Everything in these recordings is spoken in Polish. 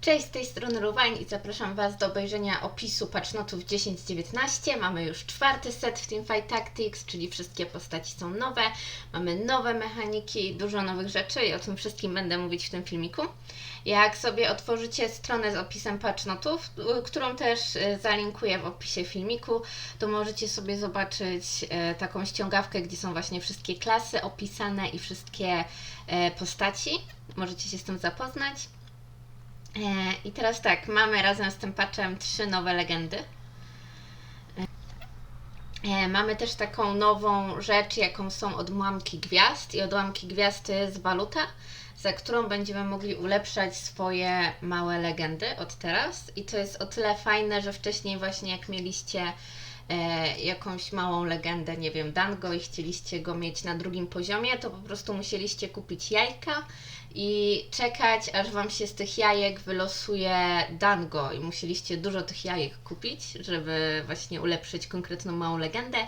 Cześć, z tej strony Ruwań i zapraszam Was do obejrzenia opisu patchnotów 10-19. Mamy już czwarty set w Teamfight Tactics, czyli wszystkie postaci są nowe, mamy nowe mechaniki, dużo nowych rzeczy i o tym wszystkim będę mówić w tym filmiku. Jak sobie otworzycie stronę z opisem patchnotów, y, którą też y, zalinkuję w opisie filmiku, to możecie sobie zobaczyć e, taką ściągawkę, gdzie są właśnie wszystkie klasy opisane i wszystkie e, postaci. Możecie się z tym zapoznać. E, I teraz tak, mamy razem z tym patchem trzy nowe legendy. E, Mamy też taką nową rzecz, jaką są odłamki gwiazd. I odłamki gwiazd to jest waluta, za którą będziemy mogli ulepszać swoje małe legendy od teraz. I to jest o tyle fajne, że wcześniej właśnie jak mieliście e, jakąś małą legendę, nie wiem, Dango i chcieliście go mieć na drugim poziomie, to po prostu musieliście kupić jajka i czekać, aż Wam się z tych jajek wylosuje Dango i musieliście dużo tych jajek kupić, żeby właśnie ulepszyć konkretną małą legendę,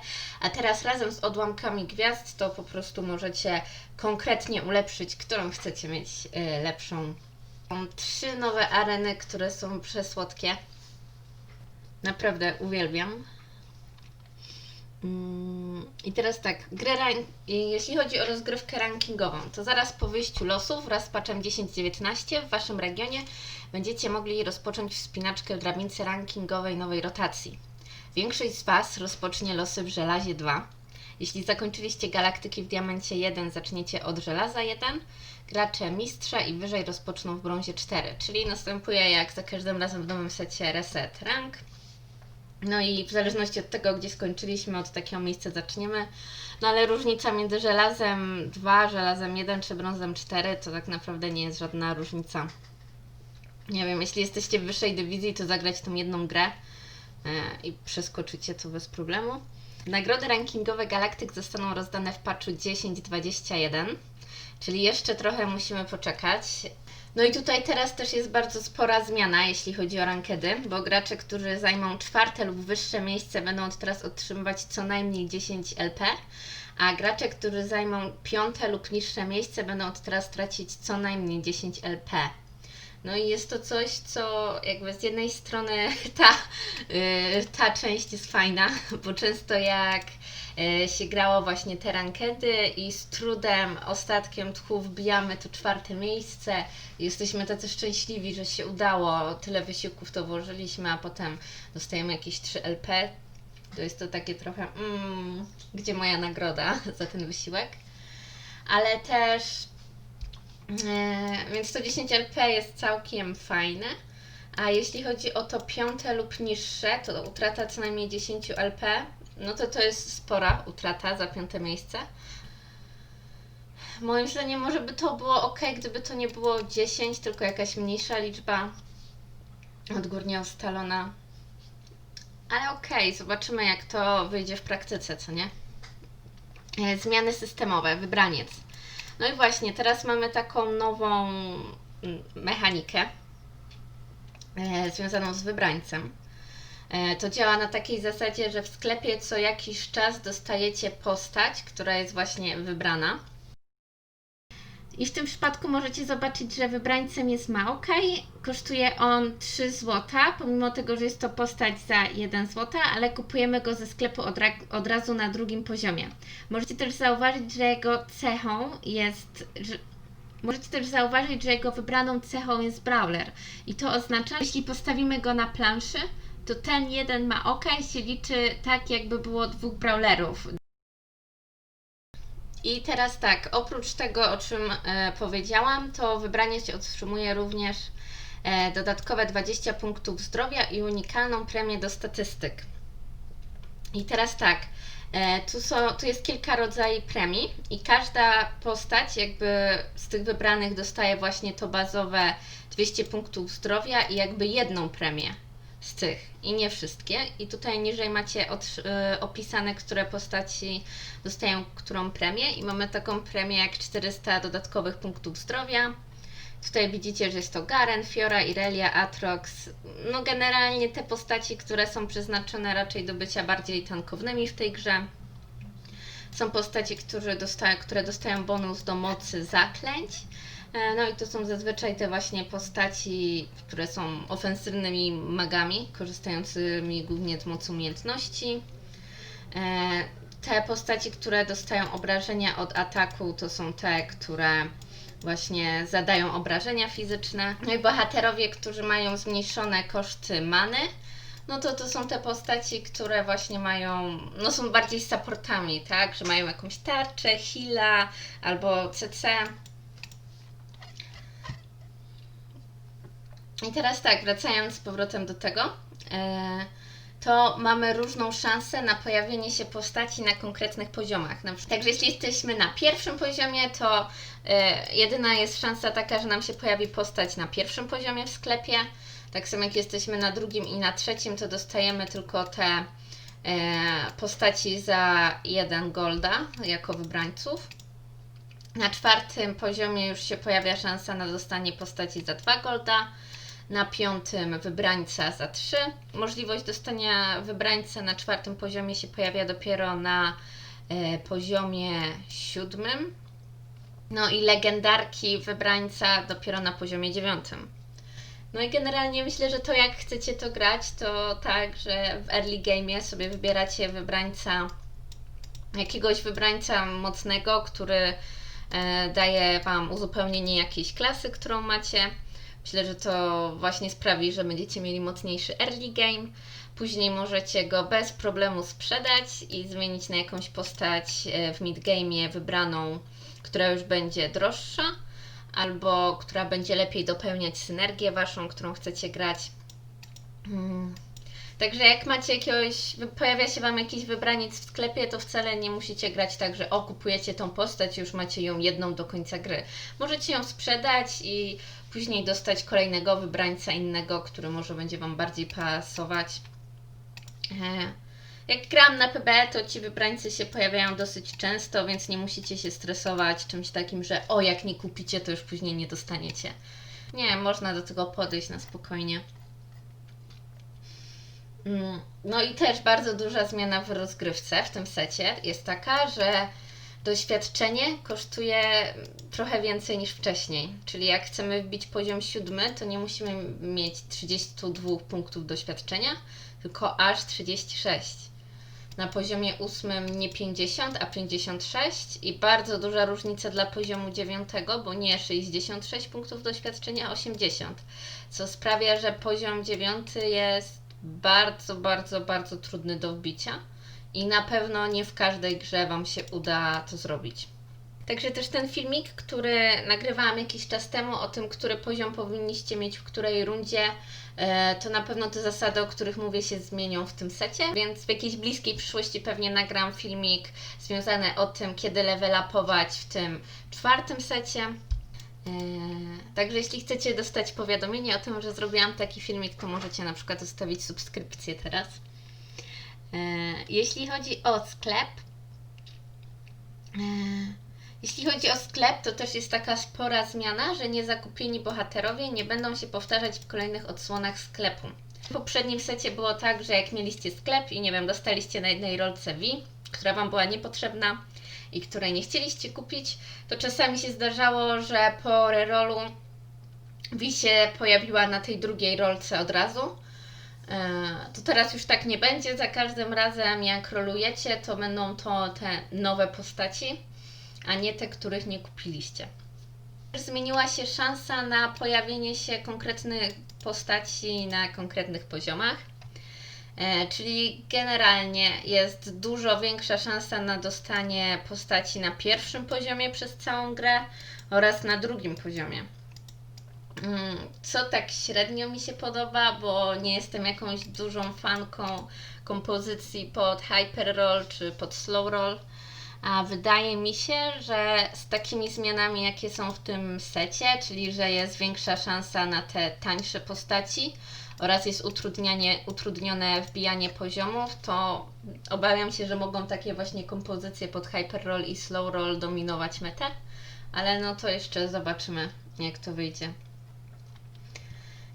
a teraz razem z odłamkami gwiazd to po prostu możecie konkretnie ulepszyć, którą chcecie mieć y, lepszą. Są trzy nowe areny, które są przesłodkie. Naprawdę uwielbiam. Mm, I teraz tak, grę jeśli chodzi o rozgrywkę rankingową, to zaraz po wyjściu losów wraz z patchem 10.19 w Waszym regionie będziecie mogli rozpocząć wspinaczkę w drabince rankingowej nowej rotacji. Większość z Was rozpocznie losy w żelazie 2. Jeśli zakończyliście galaktyki w diamencie 1, zaczniecie od żelaza 1. Gracze mistrza i wyżej rozpoczną w brązie 4, czyli następuje jak za każdym razem w nowym secie reset rank. No i w zależności od tego, gdzie skończyliśmy, od takiego miejsca zaczniemy. No ale różnica między żelazem 2, żelazem 1 czy brązem 4 to tak naprawdę nie jest żadna różnica. Nie wiem, jeśli jesteście w wyższej dywizji, to zagrać tą jedną grę e, i przeskoczycie to bez problemu. Nagrody rankingowe Galaktyk zostaną rozdane w patchu 10.21, czyli jeszcze trochę musimy poczekać. No i tutaj teraz też jest bardzo spora zmiana, jeśli chodzi o rankedy, bo gracze, którzy zajmą czwarte lub wyższe miejsce, będą od teraz otrzymywać co najmniej 10 LP, a gracze, którzy zajmą piąte lub niższe miejsce, będą od teraz tracić co najmniej 10 LP. No i jest to coś, co jakby z jednej strony ta, y, ta część jest fajna, bo często jak y, się grało właśnie te rankedy i z trudem, ostatkiem tchu wbijamy to czwarte miejsce jesteśmy tacy szczęśliwi, że się udało, tyle wysiłków to włożyliśmy, a potem dostajemy jakieś 3 LP, to jest to takie trochę, mm, gdzie moja nagroda za ten wysiłek? Ale też więc to 10 LP jest całkiem fajne. A jeśli chodzi o to piąte lub niższe, to utrata co najmniej 10 LP, no to to jest spora utrata za piąte miejsce. Moim zdaniem może by to było ok, gdyby to nie było 10, tylko jakaś mniejsza liczba odgórnie ustalona. Ale okej, zobaczymy jak to wyjdzie w praktyce, co nie? E, Zmiany systemowe, wybraniec. No i właśnie, teraz mamy taką nową mm, mechanikę e, związaną z wybrańcem. E, to działa na takiej zasadzie, że w sklepie co jakiś czas dostajecie postać, która jest właśnie wybrana. I w tym przypadku możecie zobaczyć, że wybrańcem jest Maokai. Kosztuje on 3 zł, pomimo tego, że jest to postać za 1 zł, ale kupujemy go ze sklepu od, od razu na drugim poziomie. Możecie też zauważyć, że jego cechą jest. Że Możecie też zauważyć, że jego wybraną cechą jest brawler. I to oznacza, że jeśli postawimy go na planszy, to ten jeden ma oka i się liczy tak, jakby było dwóch brawlerów. I teraz tak, oprócz tego, o czym e, powiedziałam, to wybranie się otrzymuje również e, dodatkowe 20 punktów zdrowia i unikalną premię do statystyk. I teraz tak, e, tu, są, tu jest kilka rodzajów premii i każda postać jakby z tych wybranych dostaje właśnie to bazowe 200 punktów zdrowia i jakby jedną premię z tych i nie wszystkie. I tutaj niżej macie otr- y, opisane, które postaci dostają którą premię i mamy taką premię jak 400 dodatkowych punktów zdrowia. Tutaj widzicie, że jest to Garen, Fiora, Irelia, Atrox. No generalnie te postaci, które są przeznaczone raczej do bycia bardziej tankownymi w tej grze. Są postaci, które dostają, które dostają bonus do mocy zaklęć. E, No i to są zazwyczaj te właśnie postaci, które są ofensywnymi magami, korzystającymi głównie z mocy umiejętności. E, Te postaci, które dostają obrażenia od ataku, to są te, które właśnie zadają obrażenia fizyczne. No i bohaterowie, którzy mają zmniejszone koszty many, no to to są te postaci, które właśnie mają, no są bardziej supportami, tak? Że mają jakąś tarczę, heala albo CC. I teraz tak, wracając z powrotem do tego, e, to mamy różną szansę na pojawienie się postaci na konkretnych poziomach. Także jeśli jesteśmy na pierwszym poziomie, to e, jedyna jest szansa taka, że nam się pojawi postać na pierwszym poziomie w sklepie. Tak samo jak jesteśmy na drugim i na trzecim, to dostajemy tylko te e, postaci za jeden golda jako wybrańców. Na czwartym poziomie już się pojawia szansa na dostanie postaci za 2 golda. Na piątym wybrańca za 3. Możliwość dostania wybrańca na czwartym poziomie się pojawia dopiero na e, poziomie siódmym. No i legendarki wybrańca dopiero na poziomie dziewiątym. No i generalnie myślę, że to jak chcecie to grać, to tak, że w early game sobie wybieracie wybrańca, jakiegoś wybrańca mocnego, który e, daje Wam uzupełnienie jakiejś klasy, którą macie. Myślę, że to właśnie sprawi, że będziecie mieli mocniejszy early game. Później możecie go bez problemu sprzedać i zmienić na jakąś postać e, w mid game wybraną, która już będzie droższa albo która będzie lepiej dopełniać synergię waszą, którą chcecie grać. Mm. Także jak macie jakiegoś, pojawia się Wam jakiś wybraniec w sklepie, to wcale nie musicie grać tak, że o, kupujecie tą postać, już macie ją jedną do końca gry. Możecie ją sprzedać i później dostać kolejnego wybrańca innego, który może będzie Wam bardziej pasować. E, Jak gram na PB, to ci wybrańcy się pojawiają dosyć często, więc nie musicie się stresować czymś takim, że o, jak nie kupicie, to już później nie dostaniecie. Nie, można do tego podejść na spokojnie. Mm, No i też bardzo duża zmiana w rozgrywce w tym secie jest taka, że doświadczenie kosztuje trochę więcej niż wcześniej. Czyli jak chcemy wbić poziom siódmy, to nie musimy mieć 32 punktów doświadczenia, tylko aż 36. Na poziomie ósmym nie 50, a 56 i bardzo duża różnica dla poziomu dziewiątego, bo nie 66 punktów doświadczenia, a 80, co sprawia, że poziom dziewiąty jest bardzo, bardzo, bardzo trudny do wbicia i na pewno nie w każdej grze Wam się uda to zrobić. Także też ten filmik, który nagrywałam jakiś czas temu o tym, który poziom powinniście mieć w której rundzie, e, to na pewno te zasady, o których mówię, się zmienią w tym secie, więc w jakiejś bliskiej przyszłości pewnie nagram filmik związany o tym, kiedy level upować w tym czwartym secie. E, Także jeśli chcecie dostać powiadomienie o tym, że zrobiłam taki filmik, to możecie na przykład zostawić subskrypcję teraz. E, Jeśli chodzi o sklep, e, jeśli chodzi o sklep, to też jest taka spora zmiana, że niezakupieni bohaterowie nie będą się powtarzać w kolejnych odsłonach sklepu. W poprzednim secie było tak, że jak mieliście sklep i nie wiem, dostaliście na jednej rolce V, która Wam była niepotrzebna i której nie chcieliście kupić, to czasami się zdarzało, że po rerolu V się pojawiła na tej drugiej rolce od razu. E, To teraz już tak nie będzie. Za każdym razem, jak rolujecie, to będą to te nowe postaci, a nie te, których nie kupiliście. Zmieniła się szansa na pojawienie się konkretnych postaci na konkretnych poziomach. E, Czyli generalnie jest dużo większa szansa na dostanie postaci na pierwszym poziomie przez całą grę oraz na drugim poziomie. Mm, Co tak średnio mi się podoba, bo nie jestem jakąś dużą fanką kompozycji pod hyper roll czy pod slow roll. A wydaje mi się, że z takimi zmianami, jakie są w tym secie, czyli że jest większa szansa na te tańsze postaci oraz jest utrudnianie, utrudnione wbijanie poziomów, to obawiam się, że mogą takie właśnie kompozycje pod hyper roll i slow roll dominować metę, ale no to jeszcze zobaczymy, jak to wyjdzie.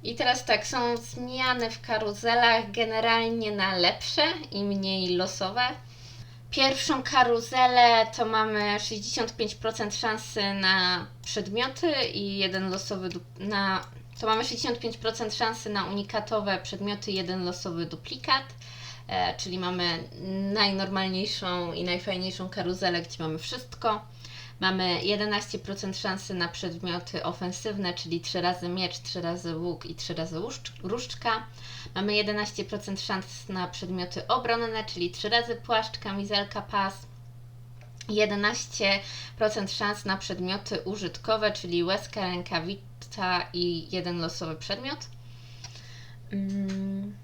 I teraz tak, są zmiany w karuzelach generalnie na lepsze i mniej losowe. Pierwszą karuzelę to mamy 65% szansy na przedmioty i jeden losowy na to mamy 65% szansy na unikatowe przedmioty jeden losowy duplikat. E, czyli mamy najnormalniejszą i najfajniejszą karuzelę, gdzie mamy wszystko. Mamy 11% szansy na przedmioty ofensywne, czyli 3 razy miecz, 3 razy łuk i 3 razy różdżka. Mamy 11% szans na przedmioty obronne, czyli 3 razy płaszcz, kamizelka, pas. 11% szans na przedmioty użytkowe, czyli łezka, rękawica i jeden losowy przedmiot. Mm.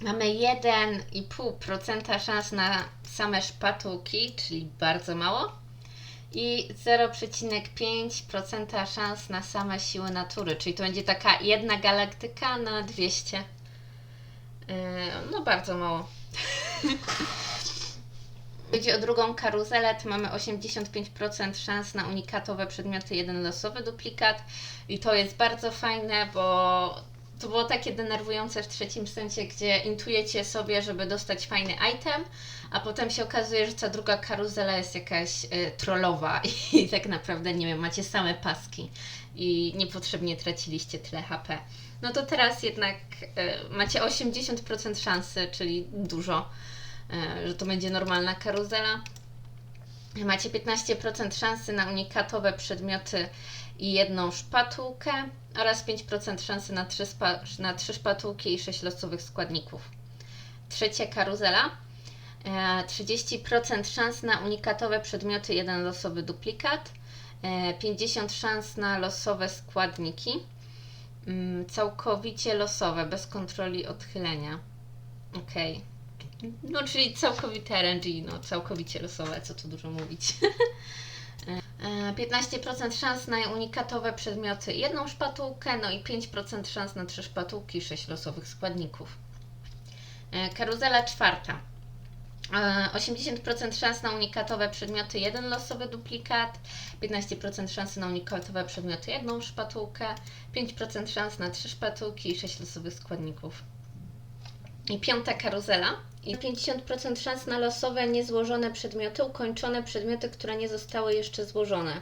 Mamy 1,5% szans na same szpatułki, czyli bardzo mało. I 0,5% szans na same siły natury, czyli to będzie taka jedna galaktyka na 200. Yy, No bardzo mało. Chodzi o drugą karuzelę, to mamy 85% szans na unikatowe przedmioty, jeden losowy duplikat. I to jest bardzo fajne, bo to było takie denerwujące w trzecim sensie, gdzie intujecie sobie, żeby dostać fajny item, a potem się okazuje, że ta druga karuzela jest jakaś y, trollowa i tak naprawdę, nie wiem, macie same paski i niepotrzebnie traciliście tyle HP. No to teraz jednak y, macie 80% szansy, czyli dużo, y, że to będzie normalna karuzela. Macie 15% szansy na unikatowe przedmioty i jedną szpatułkę oraz 5% szansy na 3, spa, na 3 szpatułki i 6 losowych składników. Trzecia karuzela. E, 30% szans na unikatowe przedmioty, jeden losowy duplikat. E, 50 szans na losowe składniki. Mm, Całkowicie losowe, bez kontroli odchylenia. Okej. No, czyli całkowite RNG, no całkowicie losowe, co tu dużo mówić. E, 15% szans na unikatowe przedmioty, jedną szpatułkę, no i 5% szans na trzy szpatułki, 6 losowych składników. E, Karuzela czwarta. E, 80% szans na unikatowe przedmioty, jeden losowy duplikat, 15% szansy na unikatowe przedmioty, jedną szpatułkę, 5% szans na trzy szpatułki i 6 losowych składników. I piąta karuzela. I 50% szans na losowe, niezłożone przedmioty, ukończone przedmioty, które nie zostały jeszcze złożone.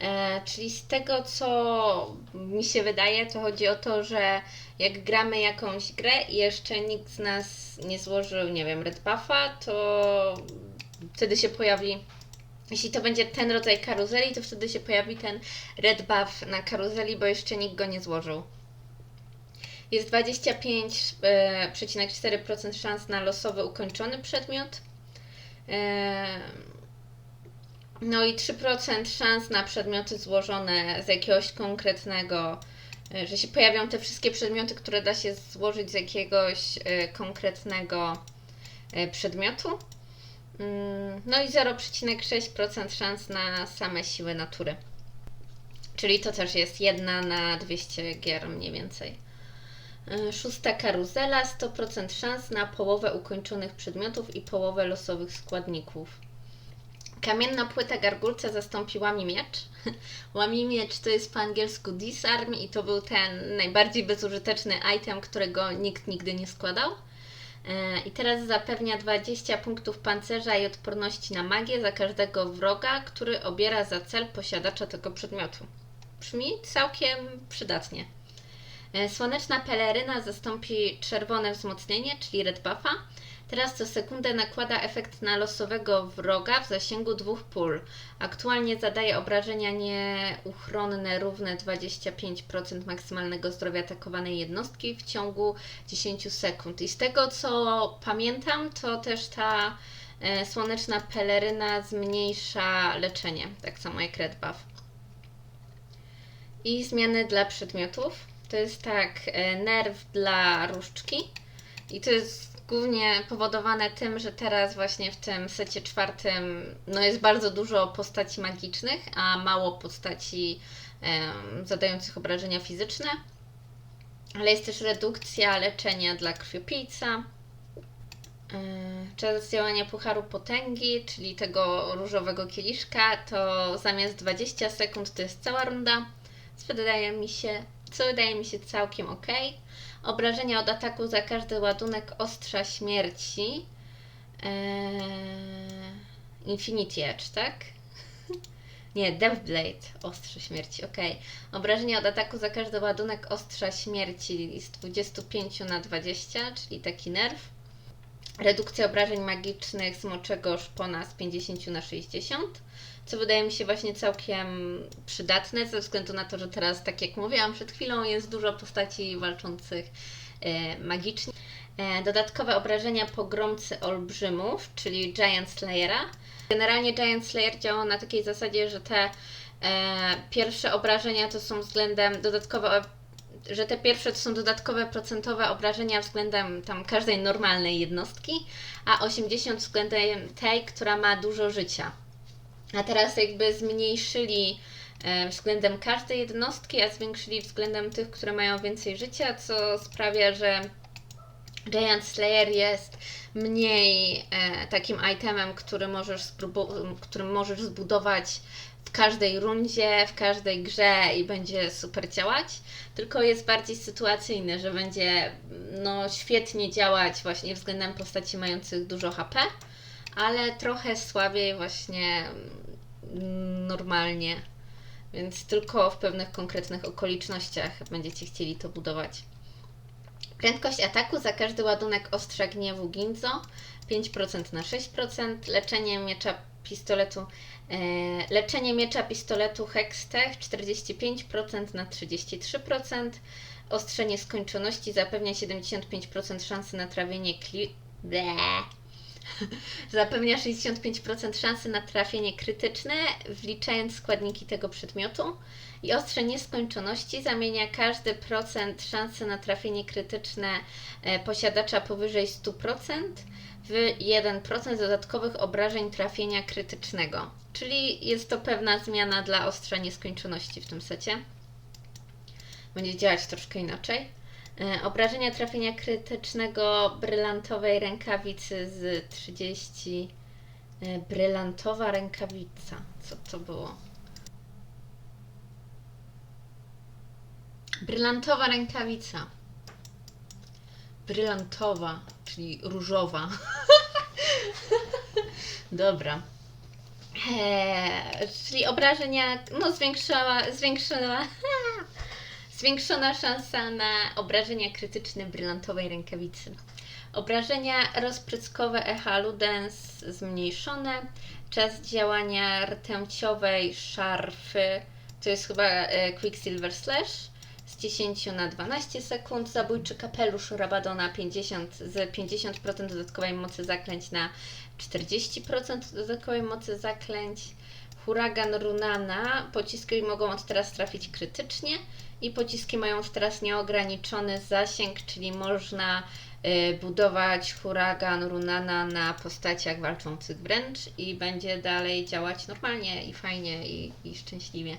E, czyli z tego, co mi się wydaje, to chodzi o to, że jak gramy jakąś grę i jeszcze nikt z nas nie złożył, nie wiem, red buffa, to wtedy się pojawi, jeśli to będzie ten rodzaj karuzeli, to wtedy się pojawi ten red buff na karuzeli, bo jeszcze nikt go nie złożył. Jest 25,4% szans na losowy ukończony przedmiot. E, No i 3% szans na przedmioty złożone z jakiegoś konkretnego, e, że się pojawią te wszystkie przedmioty, które da się złożyć z jakiegoś e, konkretnego e, przedmiotu. Mm, No i 0,6% szans na same siły natury. Czyli to też jest jedna na 200 gier mniej więcej. E, Szósta karuzela, 100% szans na połowę ukończonych przedmiotów i połowę losowych składników. Kamienna płyta gargulca zastąpi łami miecz. Łami miecz to jest po angielsku disarm i to był ten najbardziej bezużyteczny item, którego nikt nigdy nie składał. E, I teraz zapewnia 20 punktów pancerza i odporności na magię za każdego wroga, który obiera za cel posiadacza tego przedmiotu. Brzmi całkiem przydatnie. E, Słoneczna peleryna zastąpi czerwone wzmocnienie, czyli red buffa. Teraz co sekundę nakłada efekt na losowego wroga w zasięgu dwóch pól. Aktualnie zadaje obrażenia nieuchronne równe 25% maksymalnego zdrowia atakowanej jednostki w ciągu 10 sekund. I z tego co pamiętam, to też ta e, słoneczna peleryna zmniejsza leczenie, tak samo jak red buff. I zmiany dla przedmiotów. To jest tak, e, nerw dla różdżki. I to jest głównie powodowane tym, że teraz właśnie w tym secie czwartym no jest bardzo dużo postaci magicznych, a mało postaci em, zadających obrażenia fizyczne. Ale jest też redukcja leczenia dla krwiopijca. E, Czas działania Pucharu Potęgi, czyli tego różowego kieliszka, to zamiast 20 sekund to jest cała runda, wydaje mi się, co wydaje mi się całkiem ok. Obrażenia od ataku za każdy ładunek ostrza śmierci. Eee, Infinity Edge, tak? Nie, Deathblade, ostrze śmierci, okej. Obrażenia od ataku za każdy ładunek ostrza śmierci z 25 na 20, czyli taki nerw. Redukcja obrażeń magicznych smoczego szpona z 50 na 60, co wydaje mi się właśnie całkiem przydatne, ze względu na to, że teraz, tak jak mówiłam przed chwilą, jest dużo postaci walczących e, magicznie. E, dodatkowe obrażenia pogromcy olbrzymów, czyli Giant Slayera. Generalnie Giant Slayer działa na takiej zasadzie, że te e, pierwsze obrażenia to są względem dodatkowe, że te pierwsze to są dodatkowe procentowe obrażenia względem tam każdej normalnej jednostki, a 80 względem tej, która ma dużo życia. A teraz jakby zmniejszyli e, względem każdej jednostki, a zwiększyli względem tych, które mają więcej życia, co sprawia, że Giant Slayer jest mniej e, takim itemem, który możesz, możesz zbudować w każdej rundzie, w każdej grze i będzie super działać, tylko jest bardziej sytuacyjny, że będzie no, świetnie działać właśnie względem postaci mających dużo HP, ale trochę słabiej właśnie mm, normalnie. Więc tylko w pewnych konkretnych okolicznościach będziecie chcieli to budować. Prędkość ataku za każdy ładunek ostrza gniewu Ginzo 5% na 6%. Leczenie miecza pistoletu e, leczenie miecza pistoletu Hextech 45% na 33%. Ostrze nieskończoności zapewnia 75% szansy na trafienie kli... Bleh. Zapewnia 65% szansy na trafienie krytyczne, wliczając składniki tego przedmiotu. I ostrze nieskończoności zamienia każdy procent szansy na trafienie krytyczne e, posiadacza powyżej 100% w 1% dodatkowych obrażeń trafienia krytycznego. Czyli jest to pewna zmiana dla ostrza nieskończoności w tym secie. Będzie działać troszkę inaczej. E, Obrażenia trafienia krytycznego brylantowej rękawicy z 30. e, Brylantowa rękawica. Co to było? Brylantowa rękawica. Brylantowa, czyli różowa. Dobra. Eee, czyli obrażenia, no zwiększała, zwiększyła, zwiększona szansa na obrażenia krytyczne brylantowej rękawicy. Obrażenia rozpryskowe echa Ludens zmniejszone. Czas działania rtęciowej szarfy, to jest chyba e, Quicksilver Slash, z 10 na 12 sekund. Zabójczy kapelusz Rabadona 50, z 50% dodatkowej mocy zaklęć na 40% dodatkowej mocy zaklęć. Huragan Runana. Pociski mogą od teraz trafić krytycznie i pociski mają od teraz nieograniczony zasięg, czyli można y, budować huragan Runana na postaciach walczących wręcz i będzie dalej działać normalnie i fajnie i, i szczęśliwie.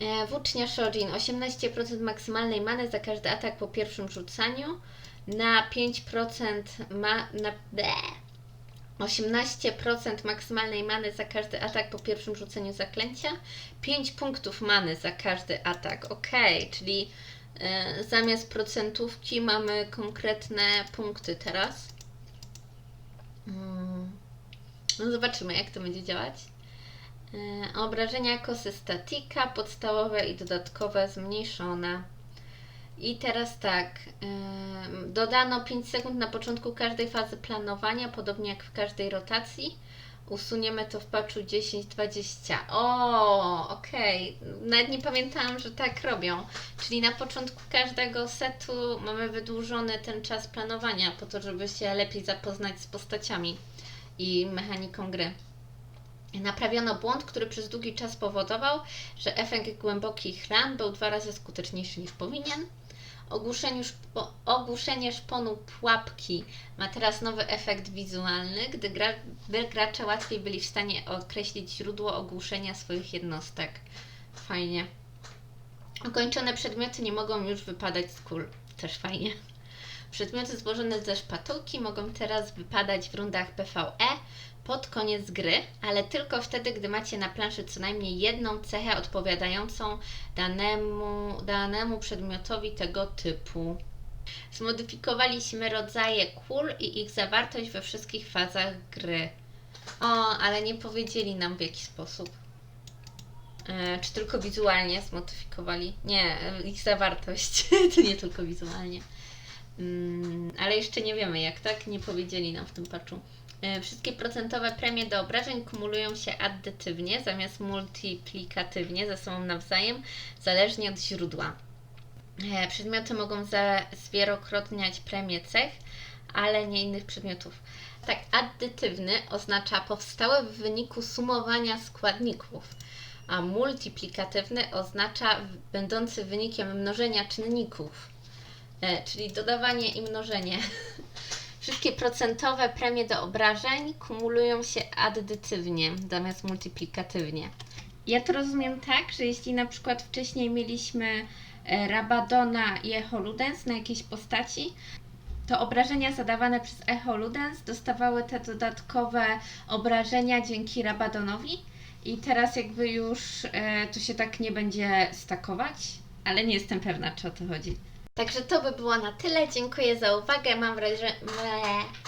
E, Włócznia Shojin 18% maksymalnej many za każdy atak po pierwszym rzucaniu na 5% ma na ble. 18% maksymalnej many za każdy atak po pierwszym rzuceniu zaklęcia, 5 punktów many za każdy atak. Ok, czyli e, zamiast procentówki mamy konkretne punkty teraz. Mm. No zobaczymy, jak to będzie działać. E, Obrażenia kosy statika, podstawowe i dodatkowe zmniejszone. I teraz tak, dodano 5 sekund na początku każdej fazy planowania, podobnie jak w każdej rotacji. Usuniemy to w patchu 10-20. O, okej. Nawet nie pamiętałam, że tak robią. Czyli na początku każdego setu mamy wydłużony ten czas planowania, po to, żeby się lepiej zapoznać z postaciami i mechaniką gry. Naprawiono błąd, który przez długi czas powodował, że efekt głębokich ran był dwa razy skuteczniejszy niż powinien. Ogłuszenie, szpo, ogłuszenie szponu pułapki ma teraz nowy efekt wizualny, gdy, gra, gdy gracze łatwiej byli w stanie określić źródło ogłuszenia swoich jednostek. Fajnie. Ukończone przedmioty nie mogą już wypadać z kul. Też fajnie. Przedmioty złożone ze szpatułki mogą teraz wypadać w rundach PvE pod koniec gry, ale tylko wtedy, gdy macie na planszy co najmniej jedną cechę odpowiadającą danemu, danemu przedmiotowi tego typu. Zmodyfikowaliśmy rodzaje kul i ich zawartość we wszystkich fazach gry. O, ale nie powiedzieli nam w jaki sposób. E, czy tylko wizualnie zmodyfikowali? Nie, e, ich zawartość. to nie tylko wizualnie. Mm, ale jeszcze nie wiemy jak, tak? Nie powiedzieli nam w tym patchu. E, Wszystkie procentowe premie do obrażeń kumulują się addytywnie zamiast multiplikatywnie ze sobą nawzajem, zależnie od źródła. E, Przedmioty mogą zwielokrotniać premię cech, ale nie innych przedmiotów. Tak, addytywny oznacza powstałe w wyniku sumowania składników, a multiplikatywny oznacza będący wynikiem mnożenia czynników, e, czyli dodawanie i mnożenie. Wszystkie procentowe premie do obrażeń kumulują się addytywnie zamiast multiplikatywnie. Ja to rozumiem tak, że jeśli na przykład wcześniej mieliśmy e, Rabadona i Echoludens na jakiejś postaci, to obrażenia zadawane przez Echoludens dostawały te dodatkowe obrażenia dzięki Rabadonowi i teraz jakby już e, to się tak nie będzie stakować, ale nie jestem pewna, czy o to chodzi. Także to by było na tyle. Dziękuję za uwagę. Mam wrażenie.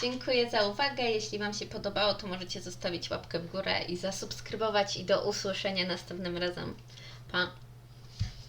Dziękuję za uwagę. Jeśli Wam się podobało, to możecie zostawić łapkę w górę i zasubskrybować. I do usłyszenia następnym razem. Pa!